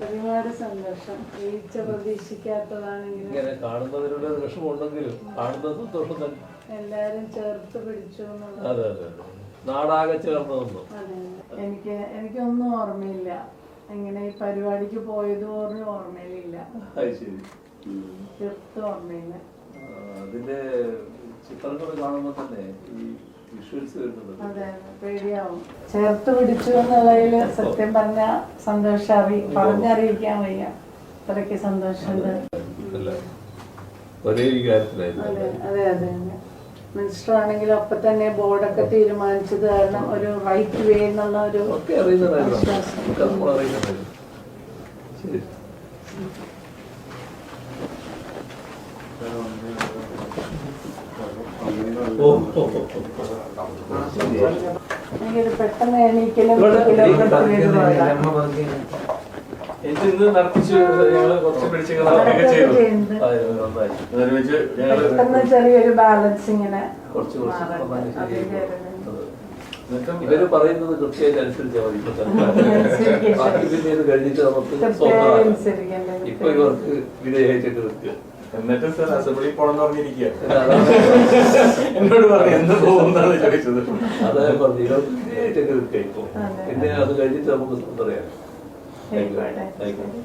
ഒരുപാട് സന്തോഷം വീഴ്ച പ്രതീക്ഷിക്കാത്തതാണെങ്കിലും ഇങ്ങനെ. കാണുന്നതിനുള്ള വിഷമമുണ്ടെങ്കിലും കാണുന്ന സന്തോഷം തന്നെ. എല്ലാരും ചേർത്ത് പിടിച്ചു എന്നുള്ളത്. അതെ അതെ അതെ. നാടാകെ ചേർന്നതൊന്നും അതെ എനിക്ക് എനിക്കൊന്നും ഓർമ്മയില്ല. ഇങ്ങനെ ഈ പരിപാടിക്ക് പോയത് പോലും ഓർമ്മയിലില്ല. അത് ശരി. തീർത്തും ഓർമ്മയില്ല. ആ, അതിന്റെ ചിത്രങ്ങൾ കാണുമ്പോൾ തന്നെ ഈ അതെ അതെ, പേടിയാവും ചേർത്ത് പിടിച്ചു എന്നുള്ളതിൽ സത്യം പറഞ്ഞ സന്തോഷാവി അറി പറഞ്ഞറിയിക്കാൻ വയ്യ. അത്രയ്ക്ക് സന്തോഷമുണ്ട്. ഒരേ അതെ അതെ മിനിസ്റ്റർ ആണെങ്കിലും അപ്പൊ തന്നെ ബോർഡൊക്കെ തീരുമാനിച്ചത് കാരണം ഒരു റൈറ്റ് വേ എന്നുള്ള ഒരു ശരി. പെട്ടെന്ന് എണീക്കലും ഇന്ന് നടത്തിച്ചു ഞങ്ങൾ കുറച്ച് ചെയ്തു. ഒരുമിച്ച് ഞങ്ങൾ ചെറിയൊരു ബാലൻസ് ഇങ്ങനെ കുറച്ച്. എന്നിട്ടും ഇവർ പറയുന്നത് കൃത്യമായിട്ട് അനുസരിച്ചാൽ മതി കഴിഞ്ഞിട്ട് നമുക്ക്. ഇപ്പൊ ഇവർക്ക് വിധേയമായിട്ട് നിൽക്കുക എന്നിട്ട് സർ അസംബ്ലി പോണെന്ന് പറഞ്ഞിരിക്കുക എന്നോട് പറഞ്ഞു എന്ന് പോകുന്നതാണ്? ചോദിച്ചത്. അതായത് പറഞ്ഞു പിന്നെ അത് കഴിഞ്ഞിട്ട് നമുക്ക് പറയാം. ആയിക്കോട്ടെ. ആയിക്കോട്ടെ